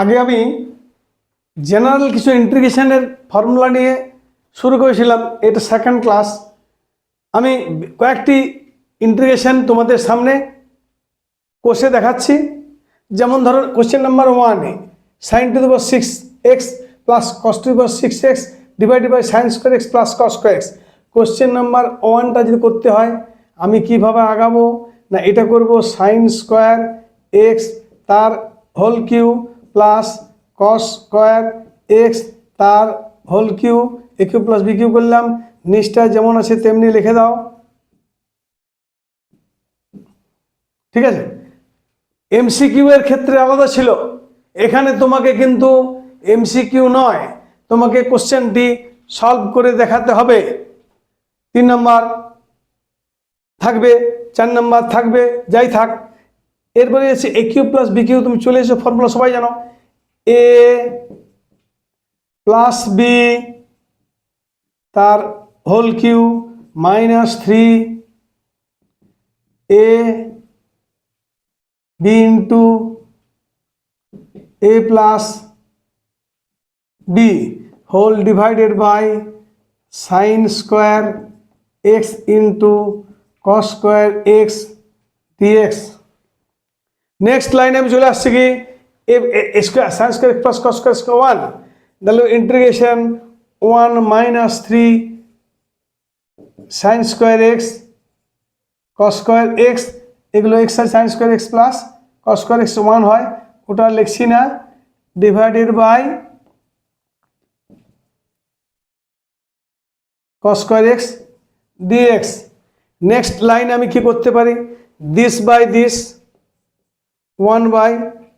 আগে আমি জেনারেল কিছু ইন্টিগ্রেশনের ফর্মুলা নিয়ে শুরু করেছিলাম, এটা সেকেন্ড ক্লাস আমি কয়েকটি ইন্টিগ্রেশন তোমাদের সামনে কোষে দেখাচ্ছি। যেমন ধরো কোশ্চেন নাম্বার ওয়ানে সাইন টু দেবো six x plus cos two দেবো six x divided by sine square x plus cos square x question number ওয়ানটা যদি করতে হয়, আমি কীভাবে আগাবো? না, এটা করব সাইন স্কোয়ার এক্স তার whole cube plus cos square x তার whole cube a plus b cube করলাম। নিচটা যেমন আছে তেমনি লিখে দাও। ঠিক আছে? এমসিকিউ এর ক্ষেত্রে আলাদা ছিল। এখানে তোমাকে কিন্তু এমসিকিউ নয়। তোমাকে কোশ্চেনটি সলভ করে দেখাতে হবে। তিন নম্বর থাকবে, চার নম্বর থাকবে, যাই থাক। এরপরে এসে a cube plus b cube তুমি চলে এসো ফর্মুলা সবাই জানো। এ প্লাস বি তার whole cube minus three a b into a plus b whole divided by sine square x into cos square x dx next লাইনে আমি চলে আসছি কি? Square sine square plus cos square square one তাহলে integration one minus three sine square x cos square x এগুলো x আর sine square x plus cos square x one হয়। ওটা লিখছি না। Divided by cos square x dx next line আমি কি করতে পারি? This by this one by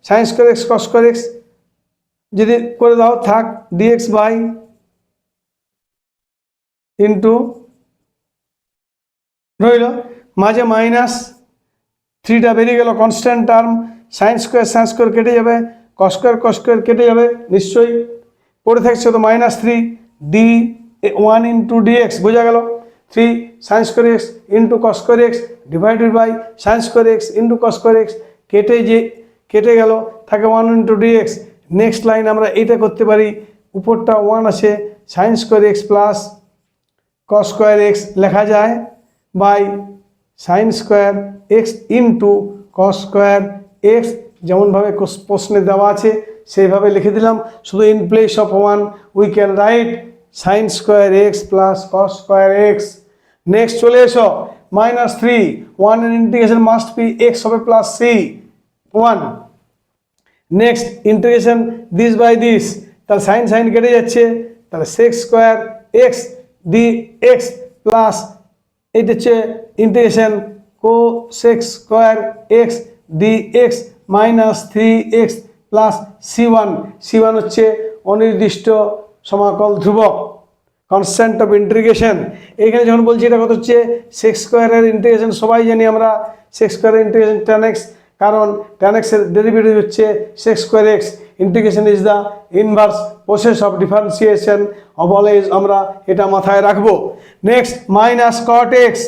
sine square x cos square x যদি করে দাও, থাক ডিএক্স বাই ইন্টু রইল। মাঝে মাইনাস থ্রিটা বেরিয়ে গেল constant term sine square sine square কেটে যাবে কস স্কোয়ার কস স্কোয়ার কেটে যাবে, নিশ্চয়ই পড়ে থাকছে তো minus three d one into dx বোঝা গেল? Three sine square x into cos square x divided by sine square x into cos square x কেটে যে কেটে গেল থাকে one into dx next line আমরা এইটা করতে পারি, উপরটা ওয়ান আছে sine square x plus cos square x লেখা যায় by sine square x into cos square x যেমনভাবে প্রশ্নে দেওয়া আছে, সেইভাবে লিখে দিলাম। শুধু in place of one we can write sine square x plus cos square x next চলে এসো minus three one integration must be x হবে plus c one next integration this by this তাহলে সাইন সাইন কেটে যাচ্ছে। তাহলে sec square x d x plus এইটা হচ্ছে integration cosec square x d x minus three x plus c one c one হচ্ছে অনির্দিষ্ট সমাকল ধ্রুবক কনস্ট্যান্ট অফ ইন্টিগ্রেশন এখানে যখন বলছি এটা কত হচ্ছে? সেক্স স্কোয়ারের ইন্টিগ্রেশন সবাই জানি আমরা। সেক্স স্কোয়ারের ইন্টিগ্রেশন টেন এক্স কারণ টেন এক্সের ডেরিভেটিভ হচ্ছে sec square x integration is the inverse process of differentiation always আমরা এটা মাথায় রাখব। নেক্সট মাইনাস কট এক্স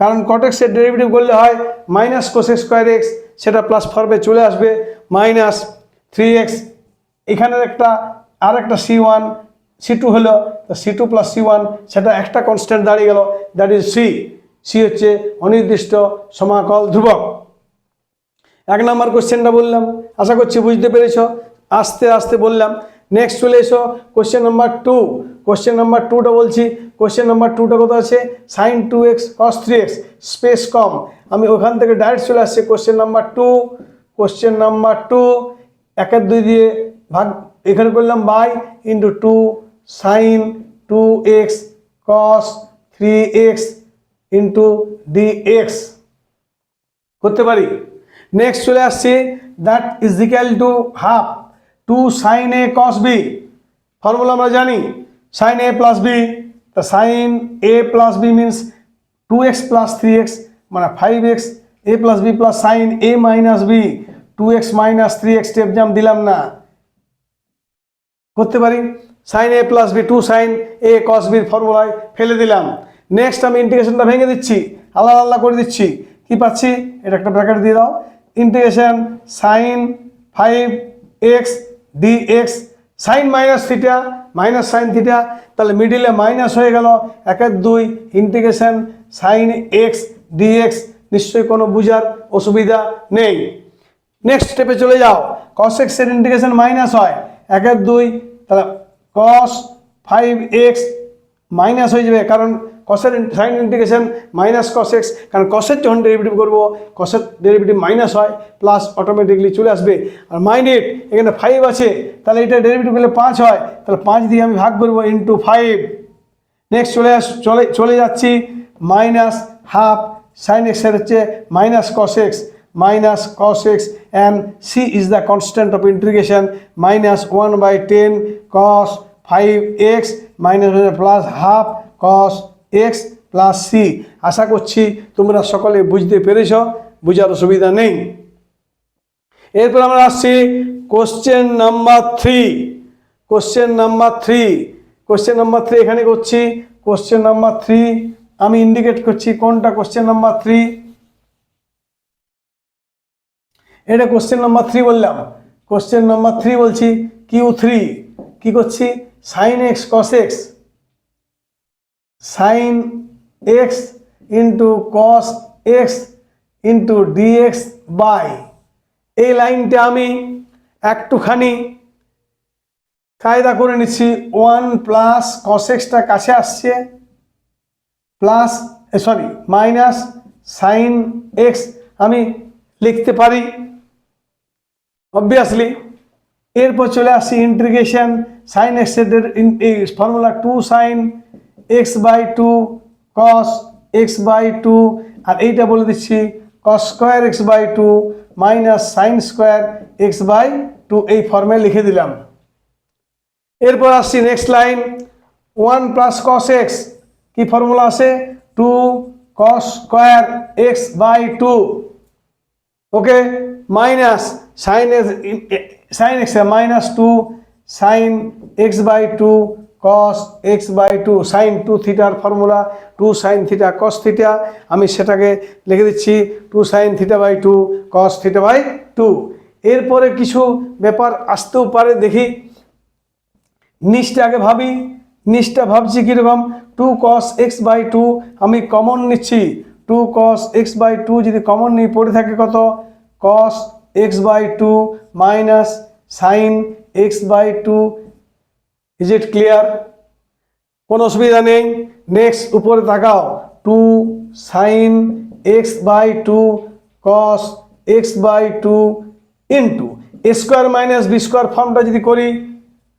কারণ কট এক্সের ডেরিভেটিভ করলে হয় মাইনাস কোসেক স্কোয়ার এক্স সেটা প্লাস ফর্মে চলে আসবে মাইনাস থ্রি এক্স এখানের একটা আর একটা সি ওয়ান সি টু হলো c two plus c one সেটা একটা কনস্ট্যান্ট দাঁড়িয়ে গেল দ্যাট ইজ সি সি হচ্ছে অনির্দিষ্ট সমাকল ধ্রুবক। এক নম্বর কোশ্চেনটা বললাম। আশা করছি বুঝতে পেরেছ। আস্তে আস্তে বললাম। নেক্সট চলে এসো। Question number two question number টুটা বলছি। কোশ্চেন নাম্বার টুটা কত আছে? Sine two x cos three x space কম আমি ওখান থেকে ডাইরেক্ট চলে আসছি। Question number two question number two একের দুই দিয়ে ভাগ এখানে করলাম by into two sine two x cos three x into d x করতে পারি? নেক্সট চলে আসছি that is equal to half two sine a cos b formula আমরা জানি সাইন এ প্লাস বি তা sine a plus b means two x plus three x মানে five x a plus b plus sine a minus b two x minus three x step jump দিলাম না। করতে পারি? Sine a plus b two sine a cos বির ফর্মুলায় ফেলে দিলাম। Next আমি ইন্টিগ্রেশনটা ভেঙে দিচ্ছি, আলাদা আলাদা করে দিচ্ছি। কি পাচ্ছি? এটা একটা ব্র্যাকেট দিয়ে দাও। Integration sine five x d x sine minus theta minus sine theta তাহলে মিডিলে মাইনাস হয়ে গেল। একের দুই ইন্টিগ্রেশন সাইন এক্স ডিএক্স নিশ্চয়ই কোনো বুঝার অসুবিধা নেই। নেক্সট স্টেপে চলে যাও। কস এক্সের ইন্টিগ্রেশন মাইনাস হয়। একের দুই, তাহলে কস ফাইভ এক্স মাইনাস হয়ে যাবে। কারণ কসের sine integration minus cos x কারণ কসের যখন ডেরিভেটিভ করব কসের ডেরিভেটিভ মাইনাস হয় প্লাস অটোমেটিকলি চলে আসবে। আর মাইনেট এখানে ফাইভ আছে, তাহলে এটা ডেরিভেটিভ করলে পাঁচ হয়, তাহলে পাঁচ দিয়ে আমি ভাগ করব ইন্টু ফাইভ নেক্সট চলে আস, চলে চলে যাচ্ছি মাইনাস হাফ সাইন এক্সের হচ্ছে minus cos x minus cos x and c is the constant of integration minus one by ten cos five x minus plus half cos x plus c আশা করছি তোমরা সকলে বুঝতে পেরেছ, বুঝার অসুবিধা নেই। এরপর আমরা আসছি question number three question number three question number three এখানে করছি। কোশ্চেন নাম্বার থ্রি আমি ইন্ডিকেট করছি কোনটা কোশ্চেন নাম্বার থ্রি এটা কোশ্চেন নাম্বার থ্রি বললাম। কোশ্চেন নাম্বার থ্রি বলছি কিউ থ্রি কি করছি? Sine x cos x sine x into cos x into dx by এই লাইনটা আমি একটুখানি কায়দা করে নিচ্ছি। ওয়ান প্লাস কস এক্সটা কাছে আসছে। Plus sorry minus sine x আমি লিখতে পারি। অবভিয়াসলি এরপর চলে আসছি ইন্টিগ্রেশন সাইন এক্সের formula two sine x by two cos x by two আর এইটা বলে দিচ্ছি cos square x by two minus sine square x by two এই ফর্মে লিখে দিলাম। এরপর আসছি next line one plus cos x কি ফর্মুলা আছে? Two cos square x by two okay minus sine x sine x minus two sine x by two cos x by two sine two থিটার formula two sine theta cos theta আমি সেটাকে লিখে দিচ্ছি two sine theta by two cos theta by two এরপরে কিছু ব্যাপার আসতেও পারে, দেখি। নিচটা আগে ভাবি, নিচটা ভাবছি কীরকম? Two cos x by two আমি কমন নিচ্ছি। Two cos x by two যদি কমন নিই পড়ে থাকে কত? Cos x by two minus sine x by two is it clear কোনো অসুবিধা নেই। নেক্সট উপরে তাকাও। Two sine x by two cos x by two into square minus b square ফর্মটা যদি করি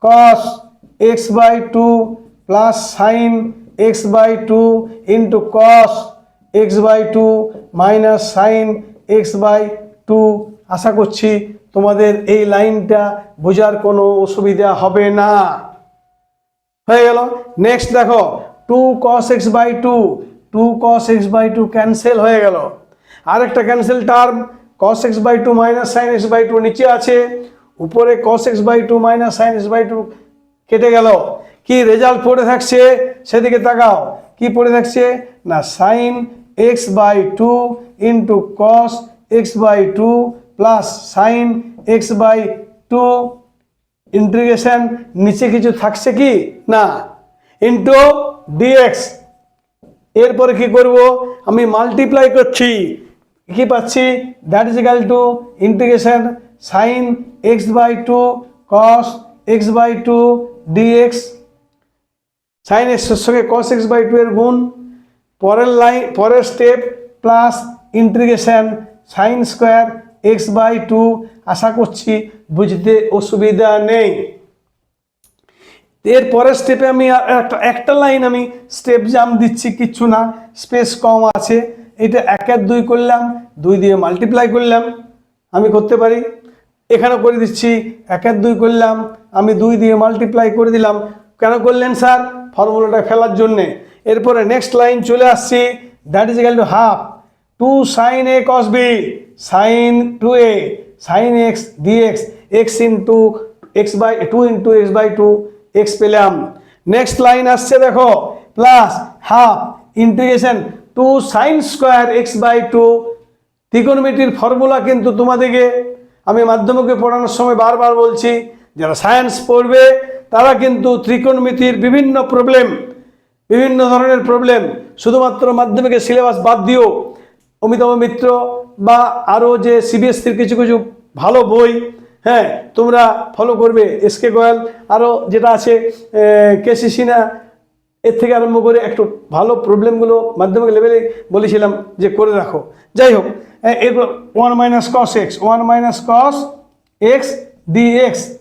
cos x by two plus sine x by two into cos x by two minus sine x by two আশা করছি তোমাদের এই লাইনটা বোঝার কোনো অসুবিধা হবে না। হয়ে গেল। নেক্সট দেখো two cos x by two two cos x by two cancel হয়ে গেল। আরেকটা cancel term cos x by two minus sine x by two নিচে আছে। উপরে cos x by two minus sine x by two কেটে গেল। কি result পড়ে থাকছে? সেদিকে তাকাও। কি পড়ে থাকছে? না sine x by two into cos x by two plus sine x by two integration নিচে কিছু থাকছে কি? না। ইন্টু ডিএক্স এরপরে কি করব? আমি মাল্টিপ্লাই করছি। কি পাচ্ছি? That is equal to integration sine x by two cos x by two dx sine এক্সের সঙ্গে কস এক্স বাই টু এর গুণ। পরের লাইন পরের step plus integration sine square x by two আশা করছি বুঝতে অসুবিধা নেই। এর পরের স্টেপে আমি একটা একটা লাইন আমি স্টেপ জাম দিচ্ছি, কিচ্ছু না স্পেস কম আছে। এটা একের দুই করলাম, দুই দিয়ে মাল্টিপ্লাই করলাম, আমি করতে পারি। এখানে করে দিচ্ছি, এক এক দুই করলাম, আমি দুই দিয়ে মাল্টিপ্লাই করে দিলাম। কেন করলেন স্যার? ফর্মুলাটা ফেলার জন্যে। এরপরে নেক্সট লাইন চলে আসছি that is two half two sine a cos b sine two a sine x dx x into x by two into x by two x পেলাম। নেক্সট লাইন আসছে দেখো plus half integration two sine square x by two ত্রিকোণমিতির formula কিন্তু তোমাদেরকে আমি মাধ্যমিকে পড়ানোর সময় বারবার বলছি, যারা সায়েন্স পড়বে, তারা কিন্তু ত্রিকোণমিতির বিভিন্ন প্রবলেম বিভিন্ন ধরনের প্রবলেম শুধুমাত্র মাধ্যমিকের সিলেবাস বাদ দিও। অমিতাভ মিত্র বা আরও যে সিবিএসসির কিছু কিছু ভালো বই হ্যাঁ তোমরা ফলো করবে এসকে গোয়াল আরও যেটা আছে কেসি সিনহা এর থেকে আরম্ভ করে একটু ভালো প্রবলেমগুলো মাধ্যমিক লেভেলে বলেছিলাম যে করে রাখো। যাই হোক এরপর one minus cos x one minus cos x d x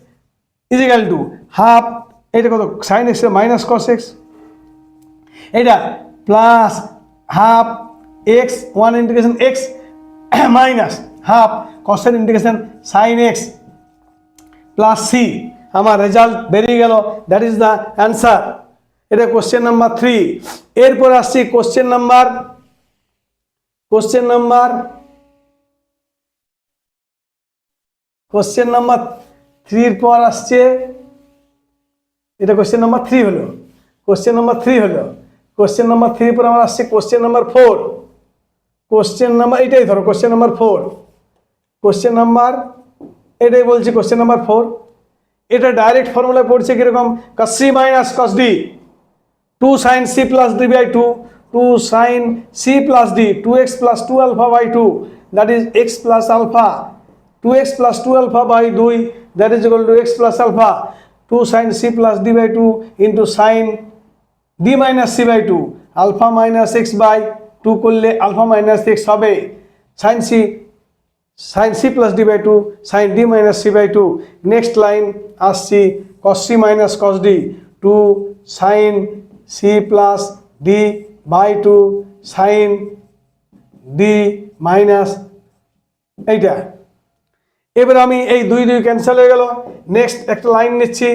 is equal to half এটা কত? Sine x minus cos x এটা plus half x one integration x minus half কসের integration sine x plus c. আমার result বেরিয়ে গেল। That is the answer এটা question number three. এরপর আসছি question number question number question number থ্রির পর আসছে। এটা কোশ্চেন নাম্বার থ্রি হলো। কোশ্চেন নাম্বার থ্রি হলো। কোশ্চেন নাম্বার থ্রির পর আমার আসছে question number four. Question number এটাই ধরো question number four question number এটাই বলছি কোশ্চেন নাম্বার ফোর এটা ডাইরেক্ট ফর্মুলা পড়ছে কীরকম? Cos c minus cos d two sine c plus d by two two sine c plus d two x plus two alpha by two that is x plus alpha two x plus two alpha by দুই that is equal to x plus alpha two sine c plus d by two into sine d minus c by two alpha minus x by two করলে alpha minus x হবে। Sine c sine c plus d by two sine d minus c by two next line আসছি cos c minus cos d two sine c plus d by two sine d minus এইটা। এবার আমি এই দুই দুই cancel হয়ে গেল। Next একটা লাইন নিচ্ছি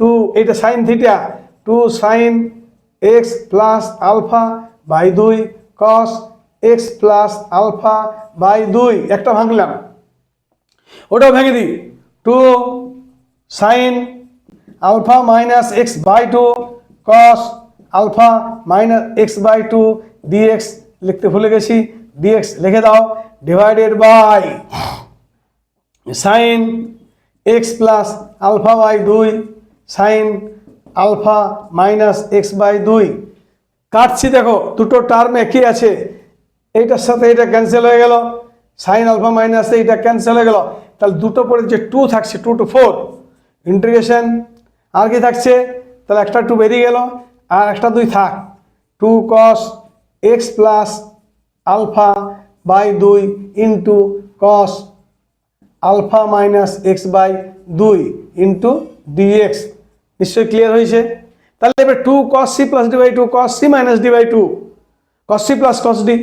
টু এইটা sine theta two sine x plus alpha by দুই cos x plus alpha by দুই। একটা ভাঙলাম। ওটাও ভেঙে দিই। Two sine alpha minus x by two cos alpha minus x by two dx লিখতে ভুলে গেছি। ডিএক্স লিখে দাও। Divided by sine x plus alpha by দুই sine alpha minus x by দুই। কাটছি দেখো, দুটো টার্ম একই আছে। এইটার সাথে এটা ক্যান্সেল হয়ে গেল। সাইন আলফা মাইনাস এইটা ক্যান্সেল হয়ে গেল। তাহলে দুটো পরে যে টু থাকছে টু টু ফোর ইন্টিগ্রেশন আর কি থাকছে? তাহলে একটা টু বেরিয়ে গেল আর একটা দুই থাক। Two cos x plus alpha by দুই into cos alpha minus x by দুই ইন্টু ডিএক্স নিশ্চয়ই ক্লিয়ার হয়েছে? তাহলে এবার two cos c plus d by two cos c minus d by two cos c plus cos d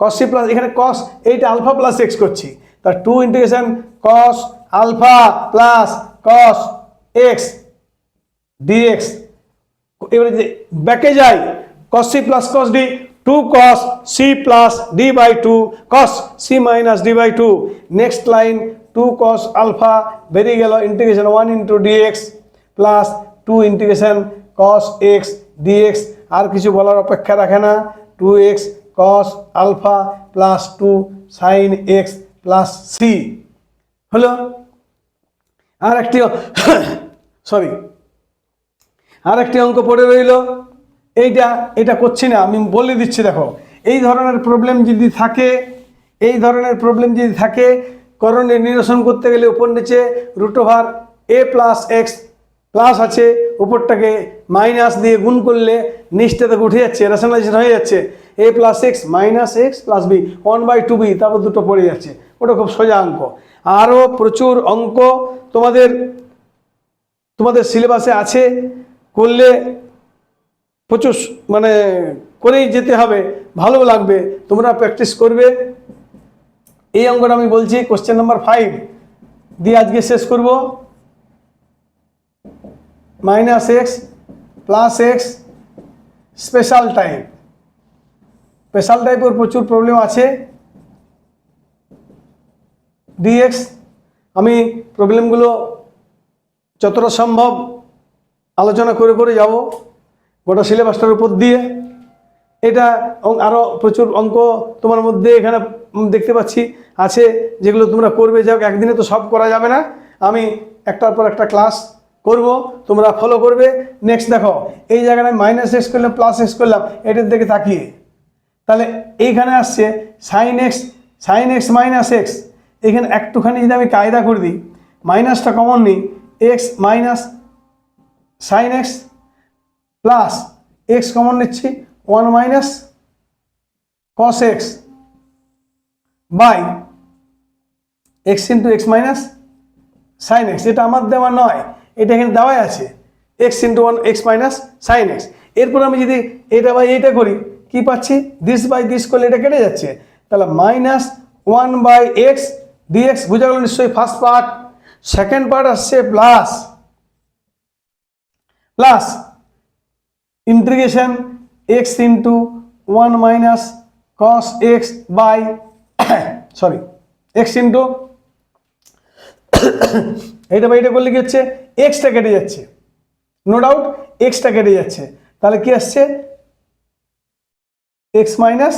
cos c plus এখানে cos এইটা alpha plus x করছি। তা two integration cos alpha plus cos x dx এবারে যে ব্যাকে যাই, cos c plus cos d two cos c plus d by two cos c minus d by two next line two cos alpha বেরিয়ে গেল integration one into dx plus two integration cos x dx আর কিছু বলার অপেক্ষা রাখে না। Two x cos alpha plus two sine x plus c হলো? আর একটি সরি আর একটি অঙ্ক পড়ে রইল। এইটা, এটা করছি না, আমি বলে দিচ্ছি, দেখো। এই ধরনের প্রবলেম যদি থাকে, এই ধরনের প্রবলেম যদি থাকে, করণের নিরসন করতে গেলে উপর নিচে root a plus x plus আছে, উপরটাকে মাইনাস দিয়ে গুণ করলে নিচটা থেকে উঠে যাচ্ছে রেশনালাইজেশন হয়ে যাচ্ছে। A plus x minus x plus b one by two b তারপর দুটো পড়ে যাচ্ছে। ওটা খুব সোজা অঙ্ক। আরও প্রচুর অঙ্ক তোমাদের তোমাদের সিলেবাসে আছে। করলে প্রচুর মানে করেই যেতে হবে, ভালো লাগবে, তোমরা প্র্যাকটিস করবে। এই অঙ্কটা আমি বলছি কোশ্চেন নাম্বার ফাইভ দিয়ে আজকে শেষ করব। Minus x plus x special type special টাইপের প্রচুর প্রবলেম আছে। ডিএক্স আমি প্রবলেমগুলো যতটা সম্ভব আলোচনা করে করে যাব গোটা সিলেবাসটার উপর দিয়ে। এটা আরও প্রচুর অঙ্ক তোমার মধ্যে এখানে দেখতে পাচ্ছি আছে, যেগুলো তোমরা করবে। যাও একদিনে তো সব করা যাবে না। আমি একটার পর একটা ক্লাস করব, তোমরা ফলো করবে। নেক্সট দেখো, এই জায়গায় মাইনাস এক্স করলাম প্লাস এক্স করলাম, এটার দিকে তাকিয়ে। তাহলে এইখানে আসছে sine x sine x minus x এখানে একটুখানি যদি আমি কায়দা করে দিই মাইনাসটা কমন নিই x minus sine x plus x common নিচ্ছি one minus cos x by x into x minus sine x এটা আমার দেওয়া নয়। এটা এখানে দেওয়াই আছে। X into one x minus sine x এরপর আমি যদি এটা বাই এইটা করি, কি পাচ্ছি? দিস বাই দিস করলে এটা কেটে যাচ্ছে। তাহলে minus one by x dx বোঝা গেল নিশ্চয়ই ফার্স্ট পার্ট সেকেন্ড পার্ট আসছে plus plus integration x into one minus cos x by sorry x into এইটা বাই এটা করলে কি হচ্ছে? এক্সটা কেটে যাচ্ছে। নো ডাউট এক্সটা কেটে যাচ্ছে। তাহলে কি আসছে? এক্স মাইনাস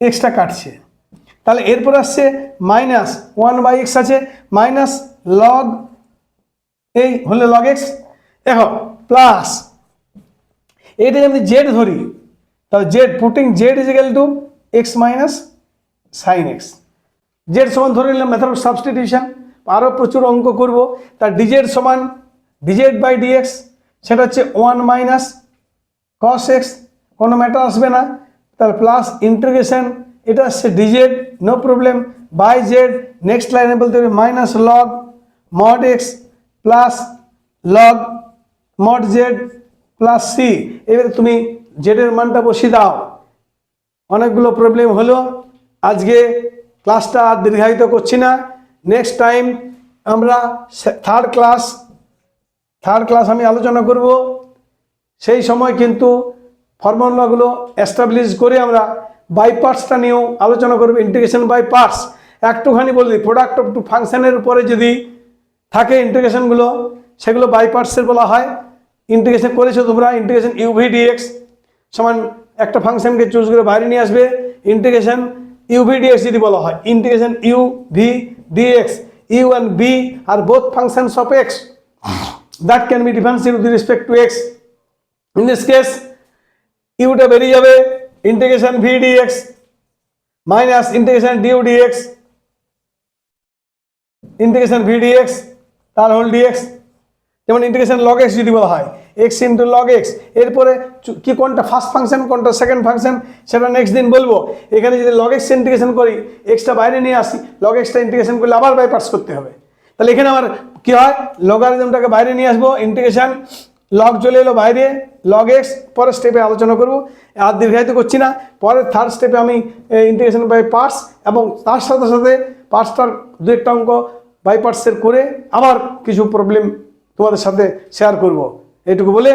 এক্সটা কাটছে। তাহলে এরপর আসছে মাইনাস ওয়ান বাই এক্স আছে। মাইনাস লগ এই হলে লগ এক্স দেখো প্লাস এটা যদি জেড ধরি, তাহলে z putting z is equal to x minus sine x z সমান ধরে নিলাম মেথড অফ সাবস্টিটিউশন আরও প্রচুর অঙ্ক করব। তার ডিজেড সমান ডিজেড বাই ডিএক্স সেটা হচ্ছে ওয়ান মাইনাস কস এক্স কোনো ম্যাটার আসবে না। তার প্লাস ইন্টিগ্রেশন এটা আসছে dz no problem by z next লাইনে বলতে হবে minus log mod x plus log mod z plus c এবারে তুমি জেডের মানটা বসিয়ে দাও। অনেকগুলো প্রবলেম হলো। আজকে ক্লাসটা আর দীর্ঘায়িত করছি না। নেক্সট টাইম আমরা থার্ড ক্লাস থার্ড ক্লাস আমি আলোচনা করব। সেই সময় কিন্তু ফর্মুলাগুলো এস্টাবলিশ করে আমরা বাই পার্টসটা নিয়েও আলোচনা করব ইন্টিগ্রেশন বাই পার্টস একটুখানি বলে দিই প্রোডাক্ট অফ টু ফাংশনের উপরে যদি থাকে ইন্টিগ্রেশনগুলো সেগুলো বাই পার্টসের বলা হয়। ইন্টিগ্রেশন করেছ তোমরা ইন্টিগ্রেশন ইউভি ডিএক্স সমান একটা ফাংশনকে চুজ করে বাইরে নিয়ে আসবে। ইন্টিগ্রেশন ইউভি ডিএক্স যদি বলা হয় integration u v dx u and b are both functions of x that can be differentiated with respect to x. In this case ইউটা বেরিয়ে যাবে integration v dx minus integration du dx integration v dx তার whole dx যেমন integration log x যদি বলা হয় x into log x এরপরে কি কোনটা ফার্স্ট ফাংশন কোনটা সেকেন্ড ফাংশন সেটা নেক্সট দিন বলব। এখানে যদি লগ এক্স ইন্টিগ্রেশন করি এক্সটা বাইরে নিয়ে আসি লগ এক্সটা ইন্টিগ্রেশন করলে আবার বাই পার্টস করতে হবে। তাহলে এখানে আমার কী হয়? লগারিদমটাকে বাইরে নিয়ে আসব ইন্টিগ্রেশন লগ চলে এলো বাইরে লগ এক্স পরের স্টেপে আলোচনা করব। আর দীর্ঘায়িত করছি না, পরের থার্ড স্টেপে আমি ইন্টিগ্রেশন বাই পার্টস এবং তার সাথে সাথে পার্টসটার দু একটা অঙ্ক বাই পার্টসের করে আবার কিছু প্রবলেম তোমাদের সাথে শেয়ার করব। এইটুকু বলে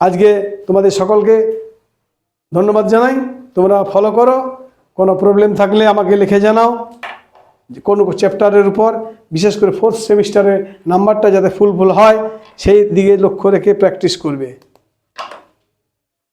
আজকে তোমাদের সকলকে ধন্যবাদ জানাই। তোমরা ফলো করো। কোনো প্রবলেম থাকলে আমাকে লিখে জানাও। যে কোনো চ্যাপ্টারের উপর, বিশেষ করে ফোর্থ সেমিস্টারের নাম্বারটা যাতে ফুল ফুল হয়, সেই দিকে লক্ষ্য রেখে প্র্যাকটিস করবে।